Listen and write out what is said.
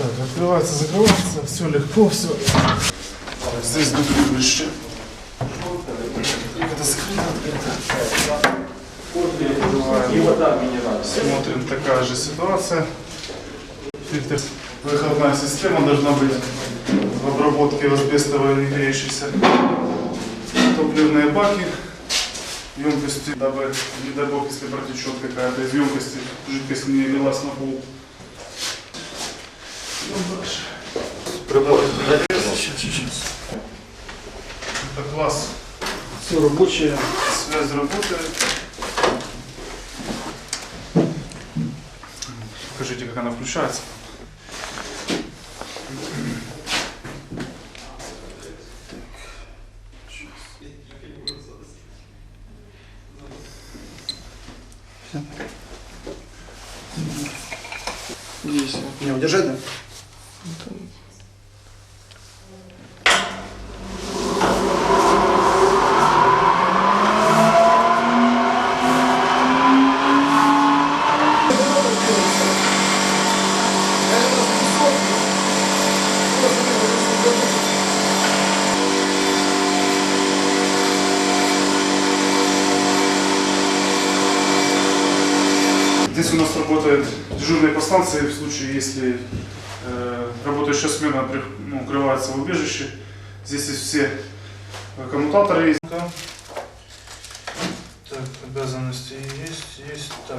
Открывается, закрывается, все легко, все. Здесь дух выше. Это скрыто, открыто. Смотрим, такая же ситуация. Фильтр. Выходная система должна быть в обработке асбестовой не греющейся. Топливные баки, емкости, дабы, не дай бог, если протечет какая-то из емкости, жидкость не лилась на пол. Дальше. Сейчас, сейчас. Это класс. Все рабочее. Связь работает. Покажите, как она включается. Здесь. Не, удержать, да? Здесь у нас работает дежурные по станции в случае, если работающая смена ну, укрывается в убежище. Здесь есть все э, коммутаторы. Есть. Так, обязанности есть, есть. Так.